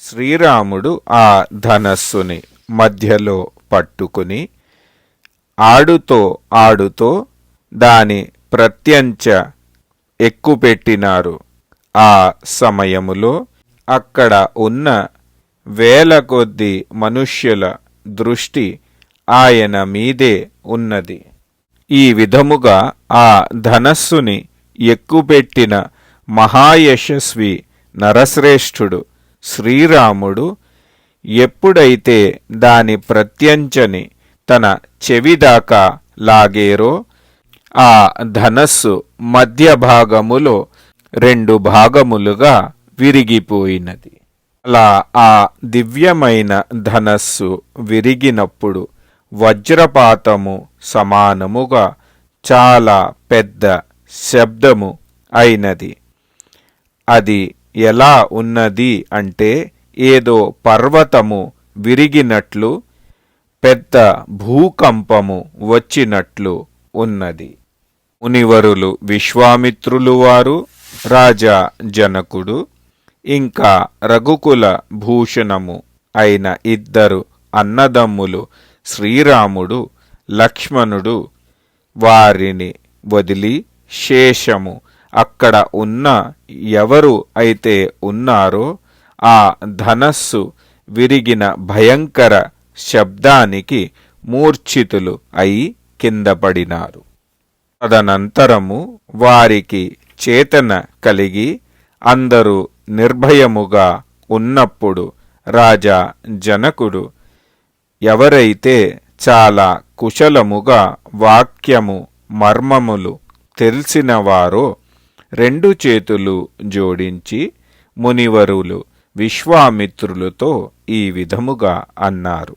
శ్రీరాముడు ఆ ధనస్సుని మధ్యలో పట్టుకుని ఆడుతో ఆడుతో దాని ప్రత్యంచ ఎక్కుపెట్టినారు. ఆ సమయములో అక్కడ ఉన్న వేల కొద్ది మనుష్యుల దృష్టి ఆయన మీదే ఉన్నది. ఈ విధముగా ఆ ధనస్సుని ఎక్కుపెట్టిన మహాయశస్వి నరశ్రేష్ఠుడు శ్రీరాముడు ఎప్పుడైతే దాని ప్రత్యంచని తన చెవిదాకా లాగేరో ఆ ధనస్సు మధ్య భాగములో రెండు భాగములుగా విరిగిపోయినది. అలా ఆ దివ్యమైన ధనస్సు విరిగినప్పుడు వజ్రపాతము సమానముగా చాలా పెద్ద శబ్దము అయినది. అది ఎలా ఉన్నది అంటే ఏదో పర్వతము విరిగినట్లు పెద్ద భూకంపము వచ్చినట్లు ఉన్నది. మునివరులు విశ్వామిత్రులు వారు రాజా జనకుడు ఇంకా రఘుకుల భూషణము అయిన ఇద్దరు అన్నదమ్ములు శ్రీరాముడు లక్ష్మణుడు వారిని వదిలి శేషము అక్కడ ఉన్న ఎవరు అయితే ఉన్నారో ఆ ధనస్సు విరిగిన భయంకర శబ్దానికి మూర్ఛితులు అయి కిందపడినారు. తదనంతరము వారికి చేతన కలిగి అందరూ నిర్భయముగా ఉన్నప్పుడు రాజా జనకుడు ఎవరైతే చాలా కుశలముగా వాక్యము మర్మములు తెలిసినవారో రెండు చేతులు జోడించి మునివరులు విశ్వామిత్రులతో ఈ విధముగా అన్నారు.